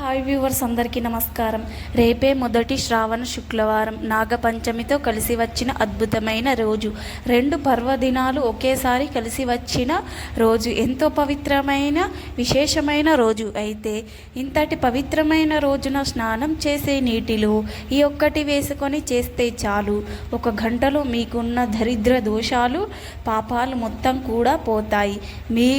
Hi viewers అందరికీ నమస్కారం. రేపే మొదటి శ్రావణ శుక్రవారం నాగపంచమితో కలిసి వచ్చిన అద్భుతమైన రోజు. రెండు పర్వదినాలు ఒకేసారి కలిసి వచ్చిన రోజు. ఎంతో పవిత్రమైన విశేషమైన రోజు అయితే ఇంతటి పవిత్రమైన రోజున స్నానం చేసే నీటిలో ఈ ఒక్కటి వేసుకొని చేస్తే చాలు. ఒక గంటలో మీకున్న దరిద్ర దోషాలు పాపాలు మొత్తం కూడా పోతాయి. మీ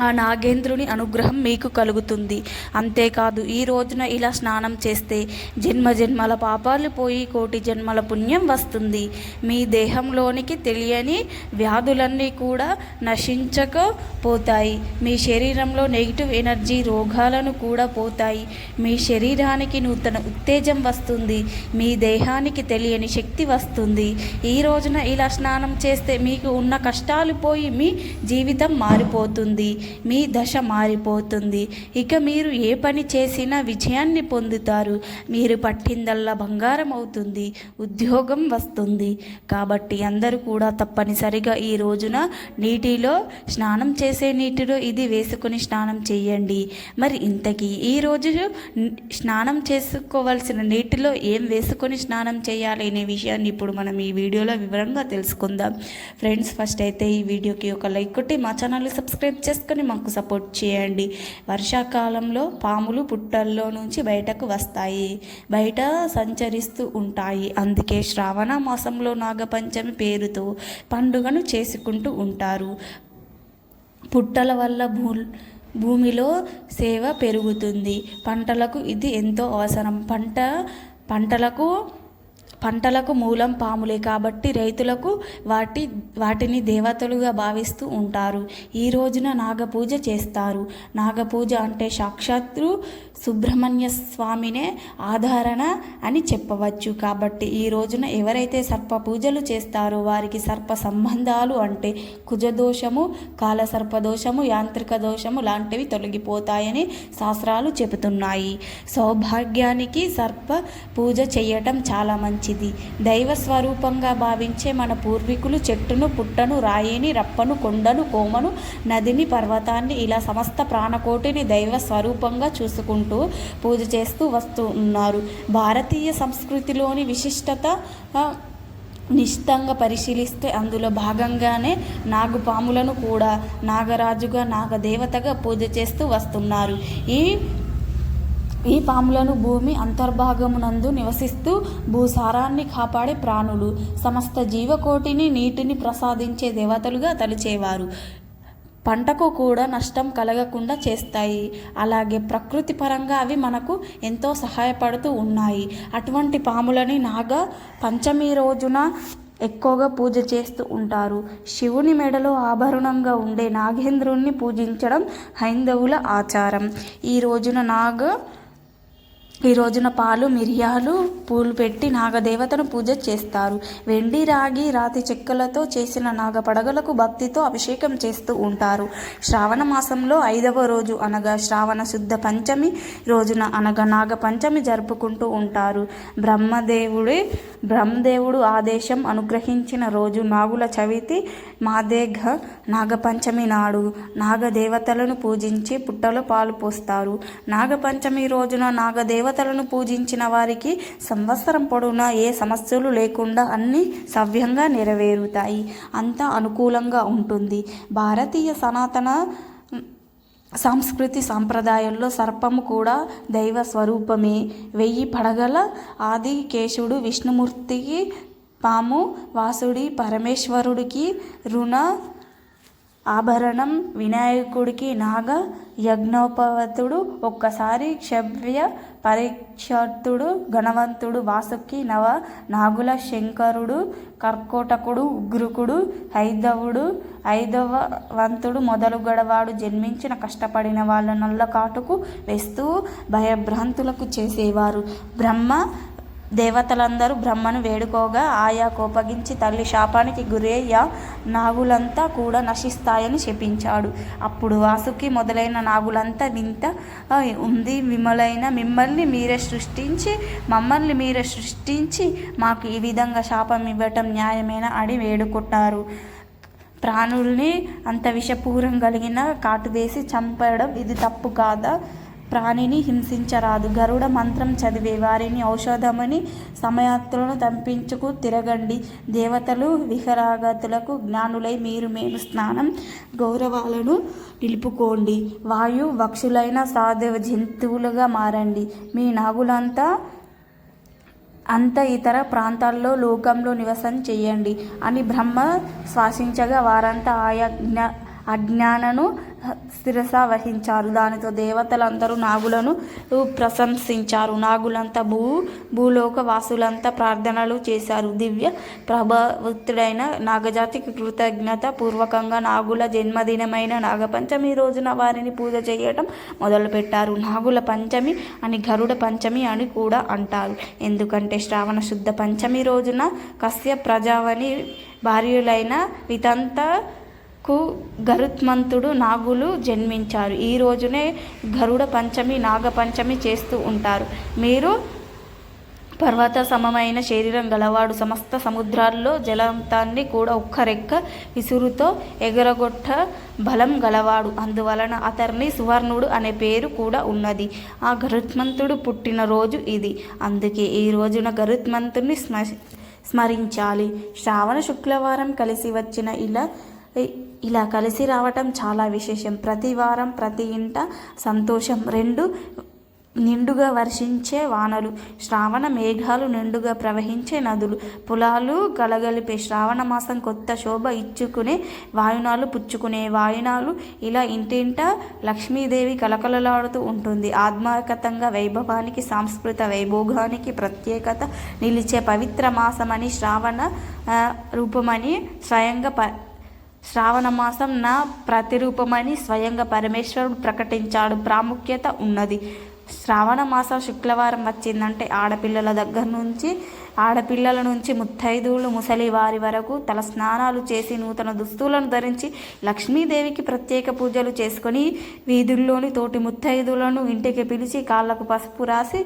ఆ నాగేంద్రుని అనుగ్రహం మీకు కలుగుతుంది. అంతేకాదు ఈ రోజున ఇలా స్నానం చేస్తే జన్మ జన్మల పాపాలు పోయి కోటి జన్మల పుణ్యం వస్తుంది. మీ దేహంలోనికి తెలియని వ్యాధులన్నీ కూడా నశించకపోతాయి. మీ శరీరంలో నెగిటివ్ ఎనర్జీ రోగాలను కూడా పోతాయి. మీ శరీరానికి నూతన ఉత్తేజం వస్తుంది. మీ దేహానికి తెలియని శక్తి వస్తుంది. ఈ రోజున ఇలా స్నానం చేస్తే మీకు ఉన్న కష్టాలు పోయి మీ జీవితం మారిపోతుంది. మీ దశ మారిపోతుంది. ఇక మీరు ఏ పని చేసినా విజయాన్ని పొందుతారు. మీరు పట్టిందల్లా బంగారం అవుతుంది ఉద్యోగం వస్తుంది. కాబట్టి అందరూ కూడా తప్పనిసరిగా ఈ రోజున నీటిలో స్నానం చేసే నీటిలో ఇది వేసుకొని స్నానం చేయండి. మరి ఇంతకీ ఈ రోజు స్నానం చేసుకోవాల్సిన నీటిలో ఏం వేసుకొని స్నానం చేయాలి అనే విషయాన్ని ఇప్పుడు మనం ఈ వీడియోలో వివరంగా తెలుసుకుందాం. ఫ్రెండ్స్ ఫస్ట్ అయితే ఈ వీడియోకి ఒక లైక్ కొట్టి మా ఛానల్ సబ్స్క్రైబ్ చేసుకుని మాకు సపోర్ట్ చేయండి. వర్షాకాలంలో పాములు పుట్టల్లో నుంచి బయటకు వస్తాయి. బయట సంచరిస్తూ ఉంటాయి. అందుకే శ్రావణ మాసంలో నాగపంచమి పేరుతో పండుగను చేసుకుంటూ ఉంటారు. పుట్టల వల్ల భూ భూమిలో సేవ పెరుగుతుంది. పంటలకు ఇది ఎంతో అవసరం. పంట పంటలకు పంటలకు మూలం పాములే కాబట్టి రైతులకు వాటి వాటిని దేవతలుగా భావిస్తూ ఉంటారు. ఈ రోజున నాగపూజ చేస్తారు. నాగపూజ అంటే సాక్షాత్తు సుబ్రహ్మణ్య స్వామినే ఆధారణ అని చెప్పవచ్చు. కాబట్టి ఈ రోజున ఎవరైతే సర్ప పూజలు చేస్తారో వారికి సర్ప సంబంధాలు అంటే కుజదోషము కాలసర్పదోషము యాంత్రిక దోషము లాంటివి తొలగిపోతాయని శాస్త్రాలు చెబుతున్నాయి. సౌభాగ్యానికి సర్ప పూజ చేయటం చాలా మంచిది. దైవ స్వరూపంగా భావించే మన పూర్వీకులు చెట్టును పుట్టను రాయిని రప్పను కొండను కోమను నదిని పర్వతాన్ని ఇలా సమస్త ప్రాణకోటిని దైవ స్వరూపంగా చూసుకుంటూ పూజ చేస్తూ వస్తూ ఉన్నారు. భారతీయ సంస్కృతిలోని విశిష్టత ఆ, నిశ్చితంగా పరిశీలిస్తే అందులో భాగంగానే నాగుపాములను కూడా నాగరాజుగా నాగదేవతగా పూజ చేస్తూ వస్తున్నారు. ఈ ఈ పాములను భూమి అంతర్భాగమునందు నివసిస్తూ భూసారాన్ని కాపాడే ప్రాణులు సమస్త జీవకోటిని నీటిని ప్రసాదించే దేవతలుగా తలిచేవారు. పంటకు కూడా నష్టం కలగకుండా చేస్తాయి. అలాగే ప్రకృతి పరంగా అవి మనకు ఎంతో సహాయపడుతూ ఉన్నాయి. అటువంటి పాములని నాగ పంచమి రోజున ఎక్కువగా పూజ చేస్తూ ఉంటారు. శివుని మెడలో ఆభరణంగా ఉండే నాగేంద్రుణ్ణి పూజించడం హైందవుల ఆచారం. ఈ రోజున నాగ ఈ రోజున పాలు మిరియాలు పూలు పెట్టి నాగదేవతను పూజ చేస్తారు. వెండి రాగి రాతి చెక్కలతో చేసిన నాగపడగలకు భక్తితో అభిషేకం చేస్తూ ఉంటారు. శ్రావణ మాసంలో ఐదవ రోజు అనగా శ్రావణ శుద్ధ పంచమి రోజున అనగా నాగ పంచమి జరుపుకుంటూ ఉంటారు. బ్రహ్మదేవుడి బ్రహ్మదేవుడు ఆదేశం అనుగ్రహించిన రోజు నాగుల చవితి మాదేఘ నాగపంచమి నాడు నాగదేవతలను పూజించి పుట్టలో పాలు పోస్తారు. నాగపంచమి రోజున నాగదేవ దేవతలను పూజించిన వారికి సంవత్సరం పొడవునా ఏ సమస్యలు లేకుండా అన్నీ సవ్యంగా నెరవేరుతాయి. అంతా అనుకూలంగా ఉంటుంది. భారతీయ సనాతన సంస్కృతి సాంప్రదాయంలో సర్పము కూడా దైవ స్వరూపమే. వెయ్యి పడగల ఆది కేశుడు విష్ణుమూర్తికి పాము వాసుడి పరమేశ్వరుడికి రుణ ఆభరణం వినాయకుడికి నాగ యజ్ఞోపవతుడు ఒక్కసారి క్షవ్య పరీక్షార్థుడు గణవంతుడు వాసుకి నవ నాగుల శంకరుడు కర్కోటకుడు ఉగ్రుకుడు ఐదవుడు ఐదవవంతుడు మొదలుగడవాడు జన్మించిన కష్టపడిన వాళ్ళ నల్ల కాటుకు వేస్తూ భయభ్రాంతులకు చేసేవారు. బ్రహ్మ దేవతలందరూ బ్రహ్మను వేడుకోగా ఆయా కోపగించి తల్లి శాపానికి గురయ్య నాగులంతా కూడా నశిస్తాయని శపించాడు అప్పుడు వాసుకి మొదలైన నాగులంతా వింత ఉంది విమలైన మిమ్మల్ని మీరే సృష్టించి మమ్మల్ని మీరే సృష్టించి మాకు ఈ విధంగా శాపం ఇవ్వటం న్యాయమేనా అని వేడుకుంటారు. ప్రాణుల్ని అంత విషపూరం కలిగిన కాటు వేసి చంపడం ఇది తప్పు కాదా? ప్రాణిని హింసించరాదు. గరుడ మంత్రం చదివే వారిని ఔషధమని సమయాత్తులను తంపించుకు తిరగండి. దేవతలు విహరాగతులకు జ్ఞానులై మీరు మేము స్నానం గౌరవాలను నిలుపుకోండి. వాయు వక్షులైన సాధవ జంతువులుగా మారండి. మీ నాగులంతా అంత ఇతర ప్రాంతాల్లో లోకంలో నివసం చేయండి. అని బ్రహ్మ శ్వాసించగా వారంతా ఆయా అజ్ఞానను శిరస వహించారు దానితో దేవతలందరూ నాగులను ప్రశంసించారు. నాగులంతా భూ భూలోక వాసులంతా ప్రార్థనలు చేశారు. దివ్య ప్రభావితుడైన నాగజాతికి కృతజ్ఞత పూర్వకంగా నాగుల జన్మదినమైన నాగపంచమి రోజున వారిని పూజ చేయటం మొదలుపెట్టారు. నాగుల పంచమి అని గరుడ పంచమి అని కూడా అంటారు. ఎందుకంటే శ్రావణ శుద్ధ పంచమి రోజున కశ్య ప్రజావని భార్యులైన వితంత కు గరుత్మంతుడు నాగులు జన్మించారు. ఈ రోజునే గరుడ పంచమి నాగపంచమి చేస్తూ ఉంటారు. మీరు పర్వత సమమైన శరీరం గలవాడు సమస్త సముద్రాల్లో జలంతాన్ని కూడా ఒక్క రెక్క విసురుతో ఎగరగొట్ట బలం గలవాడు. అందువలన అతన్ని సువర్ణుడు అనే పేరు కూడా ఉన్నది. ఆ గరుత్మంతుడు పుట్టిన రోజు ఇది. అందుకే ఈ రోజున గరుత్మంతుడిని స్మ స్మరించాలి. శ్రావణ శుక్రవారం కలిసి వచ్చిన ఇలా ఇలా కలిసి రావటం చాలా విశేషం. ప్రతి వారం ప్రతి ఇంట సంతోషం. రెండు నిండుగా వర్షించే వానలు శ్రావణ మేఘాలు నిండుగా ప్రవహించే నదులు పొలాలు కలగలిపే శ్రావణ మాసం కొత్త శోభ ఇచ్చుకునే వాయునాలు పుచ్చుకునే వాయునాలు. ఇలా ఇంటింట లక్ష్మీదేవి కలకలలాడుతూ ఉంటుంది. ఆత్మకతంగా వైభవానికి సాంస్కృత వైభోగానికి ప్రత్యేకత నిలిచే పవిత్ర మాసమని శ్రావణ రూపమని స్వయంగా ప శ్రావణ మాసం నా ప్రతిరూపమని స్వయంగా పరమేశ్వరుడు ప్రకటించాడు. ప్రాముఖ్యత ఉన్నది. శ్రావణ మాసం శుక్రవారం వచ్చిందంటే ఆడపిల్లల దగ్గర నుంచి ఆడపిల్లల నుంచి ముత్తైదువులు ముసలి వారి వరకు తల స్నానాలు చేసి నూతన దుస్తులను ధరించి లక్ష్మీదేవికి ప్రత్యేక పూజలు చేసుకొని వీధుల్లోని తోటి ముత్తైదువులను ఇంటికి పిలిచి కాళ్ళకు పసుపు రాసి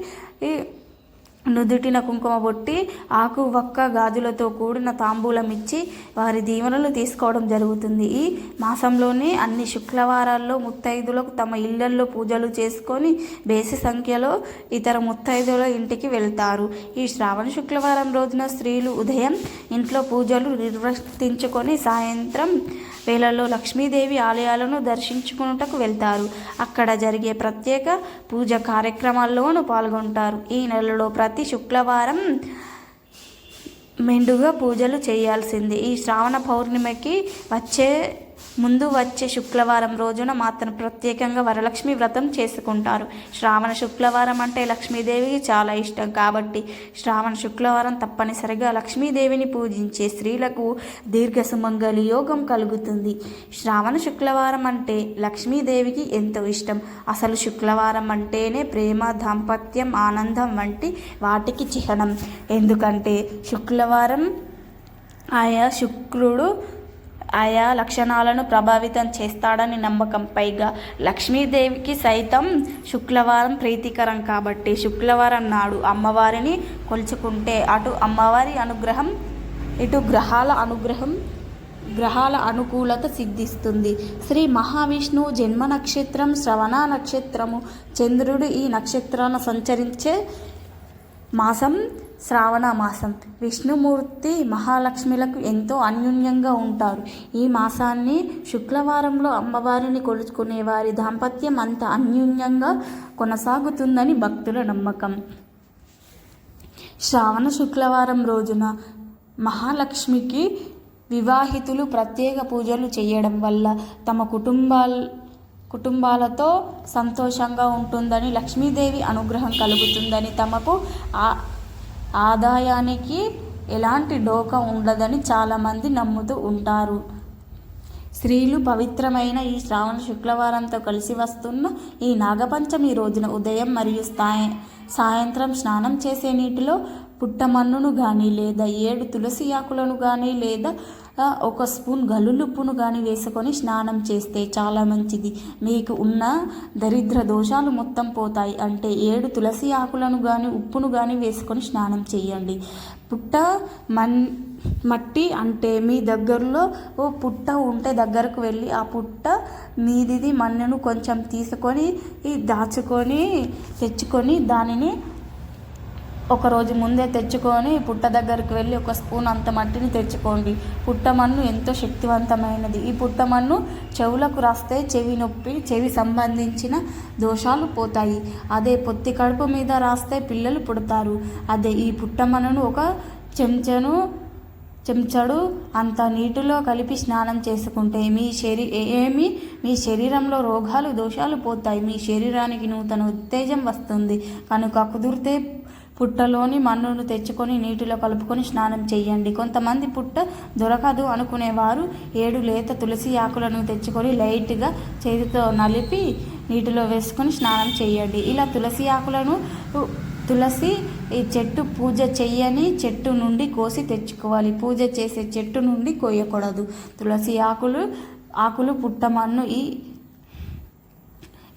నుదుటిన కుంకుమ బొట్టి ఆకు వక్క గాజులతో కూడిన తాంబూలం ఇచ్చి వారి దీవెనలు తీసుకోవడం జరుగుతుంది. ఈ మాసంలోనే అన్ని శుక్రవారాల్లో ముత్తైదులకు తమ ఇళ్ళల్లో పూజలు చేసుకొని బేసి సంఖ్యలో ఇతర ముత్తైదుల ఇంటికి వెళ్తారు. ఈ శ్రావణ శుక్రవారం రోజున స్త్రీలు ఉదయం ఇంట్లో పూజలు నిర్వర్తించుకొని సాయంత్రం వేళల్లో లక్ష్మీదేవి ఆలయాలను దర్శించుకున్నటకు వెళ్తారు. అక్కడ జరిగే ప్రత్యేక పూజ కార్యక్రమాల్లోనూ పాల్గొంటారు. ఈ నెలలో ప్రతి శుక్రవారం మెండుగా పూజలు చేయాల్సింది. ఈ శ్రావణ పౌర్ణిమకి వచ్చే ముందు వచ్చే శుక్రవారం రోజున మాత్రం ప్రత్యేకంగా వరలక్ష్మి వ్రతం చేసుకుంటారు. శ్రావణ శుక్రవారం అంటే లక్ష్మీదేవికి చాలా ఇష్టం కాబట్టి శ్రావణ శుక్రవారం తప్పనిసరిగా లక్ష్మీదేవిని పూజించే స్త్రీలకు దీర్ఘ సుమంగళి యోగం కలుగుతుంది. శ్రావణ శుక్రవారం అంటే లక్ష్మీదేవికి ఎంతో ఇష్టం. అసలు శుక్రవారం అంటేనే ప్రేమ దాంపత్యం ఆనందం వంటి వాటికి చిహ్నం. ఎందుకంటే శుక్రవారం ఆయా శుక్రుడు ఆయా లక్షణాలను ప్రభావితం చేస్తాడని నమ్మకం. పైగా లక్ష్మీదేవికి సైతం శుక్రవారం ప్రీతికరం కాబట్టి శుక్రవారం నాడు అమ్మవారిని కొలుచుకుంటే అటు అమ్మవారి అనుగ్రహం ఇటు గ్రహాల అనుగ్రహం గ్రహాల అనుకూలత సిద్ధిస్తుంది. శ్రీ మహావిష్ణువు జన్మ నక్షత్రం శ్రవణ నక్షత్రము చంద్రుడు ఈ నక్షత్రాన్ని సంచరించే మాసం శ్రావణ మాసం. విష్ణుమూర్తి మహాలక్ష్మిలకు ఎంతో అన్యోన్యంగా ఉంటారు. ఈ మాసాన్ని శుక్రవారంలో అమ్మవారిని కొలుచుకునే వారి దాంపత్యం అంత అన్యోన్యంగా కొనసాగుతుందని భక్తుల నమ్మకం. శ్రావణ శుక్రవారం రోజున మహాలక్ష్మికి వివాహితులు ప్రత్యేక పూజలు చేయడం వల్ల తమ కుటుంబాల కుటుంబాలతో సంతోషంగా ఉంటుందని లక్ష్మీదేవి అనుగ్రహం కలుగుతుందని తమకు ఆ ఆదాయానికి ఎలాంటి డోకా ఉండదని చాలామంది నమ్ముతూ ఉంటారు. స్త్రీలు పవిత్రమైన ఈ శ్రావణ శుక్రవారంతో కలిసి వస్తున్న ఈ నాగపంచమి రోజున ఉదయం మరియు సాయ సాయంత్రం స్నానం చేసే నీటిలో పుట్టమన్నును కానీ లేదా ఏడు తులసి ఆకులను కానీ లేదా ఒక స్పూన్ గల్లులుప్పును కానీ వేసుకొని స్నానం చేస్తే చాలా మంచిది. మీకు ఉన్న దరిద్ర దోషాలు మొత్తం పోతాయి. అంటే ఏడు తులసి ఆకులను కానీ ఉప్పును కానీ వేసుకొని స్నానం చేయండి. పుట్ట మన్ మట్టి అంటే మీ దగ్గరలో ఓ పుట్ట ఉంటే దగ్గరకు వెళ్ళి ఆ పుట్ట మీదిది మన్నును కొంచెం తీసుకొని దాచుకొని తెచ్చుకొని దానిని ఒక రోజు ముందే తెచ్చుకొని పుట్ట దగ్గరికి వెళ్ళి ఒక స్పూన్ అంత మట్టిని తెచ్చుకోండి. పుట్టమన్ను ఎంతో శక్తివంతమైనది. ఈ పుట్టమన్ను చెవులకు రాస్తే చెవి నొప్పి చెవి సంబంధించిన దోషాలు పోతాయి. అదే పొత్తి కడుపు మీద రాస్తే పిల్లలు పుడతారు. అదే ఈ పుట్టమన్నును ఒక చెంచను చెంచాడు అంత నీటిలో కలిపి స్నానం చేసుకుంటే మీ శరీ ఏమి? మీ శరీరంలో రోగాలు దోషాలు పోతాయి. మీ శరీరానికి నూతన ఉత్తేజం వస్తుంది. కనుక కుదిరితే పుట్టలోని మన్నును తెచ్చుకొని నీటిలో కలుపుకొని స్నానం చేయండి కొంతమంది పుట్ట దొరకదు అనుకునేవారు. ఏడు లేత తులసి ఆకులను తెచ్చుకొని లైట్గా చేతితో నలిపి నీటిలో వేసుకొని స్నానం చేయండి ఇలా తులసి ఆకులను తులసి ఈ చెట్టు పూజ చెయ్యని చెట్టు నుండి కోసి తెచ్చుకోవాలి. పూజ చేసే చెట్టు నుండి కోయకూడదు. తులసి ఆకులు ఆకులు పుట్టమన్ను ఈ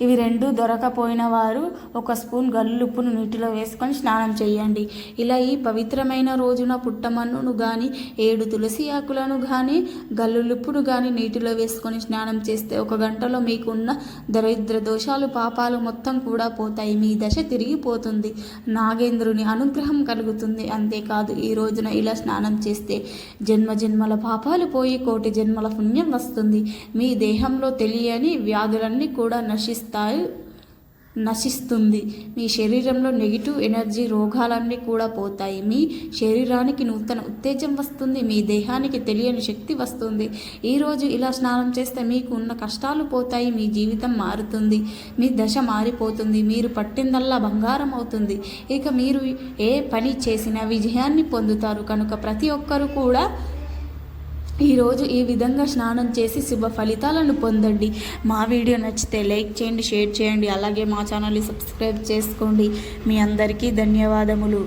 ఇవి రెండు దొరకపోయిన వారు ఒక స్పూన్ గల్లుప్పును నీటిలో వేసుకొని స్నానం చేయండి. ఇలా ఈ పవిత్రమైన రోజున పుట్టమన్నును కానీ ఏడు తులసి ఆకులను కానీ గల్లులుప్పును కానీ నీటిలో వేసుకొని స్నానం చేస్తే ఒక గంటలో మీకున్న దరిద్ర దోషాలు పాపాలు మొత్తం కూడా పోతాయి. మీ దశ తిరిగిపోతుంది. నాగేంద్రుని అనుగ్రహం కలుగుతుంది. అంతేకాదు ఈ రోజున ఇలా స్నానం చేస్తే జన్మ జన్మల పాపాలు పోయి కోటి జన్మల పుణ్యం వస్తుంది. మీ దేహంలో తెలియని వ్యాధులన్నీ కూడా నశిస్తాయి. నశిస్తుంది. మీ శరీరంలో నెగిటివ్ ఎనర్జీ రోగాలన్నీ కూడా పోతాయి. మీ శరీరానికి నూతన ఉత్తేజం వస్తుంది. మీ దేహానికి తెలియని శక్తి వస్తుంది. ఈరోజు ఇలా స్నానం చేస్తే మీకు ఉన్న కష్టాలు పోతాయి. మీ జీవితం మారుతుంది. మీ దశ మారిపోతుంది. మీరు పట్టిందల్లా బంగారం అవుతుంది. ఇక మీరు ఏ పని చేసినా విజయాన్ని పొందుతారు. కనుక ప్రతి ఒక్కరు కూడా ఈరోజు ఈ విధంగా స్నానం చేసి శుభ ఫలితాలను పొందండి. మా వీడియో నచ్చితే లైక్ చేయండి షేర్ చేయండి అలాగే మా ఛానల్ని సబ్స్క్రైబ్ చేసుకోండి. మీ అందరికీ ధన్యవాదములు.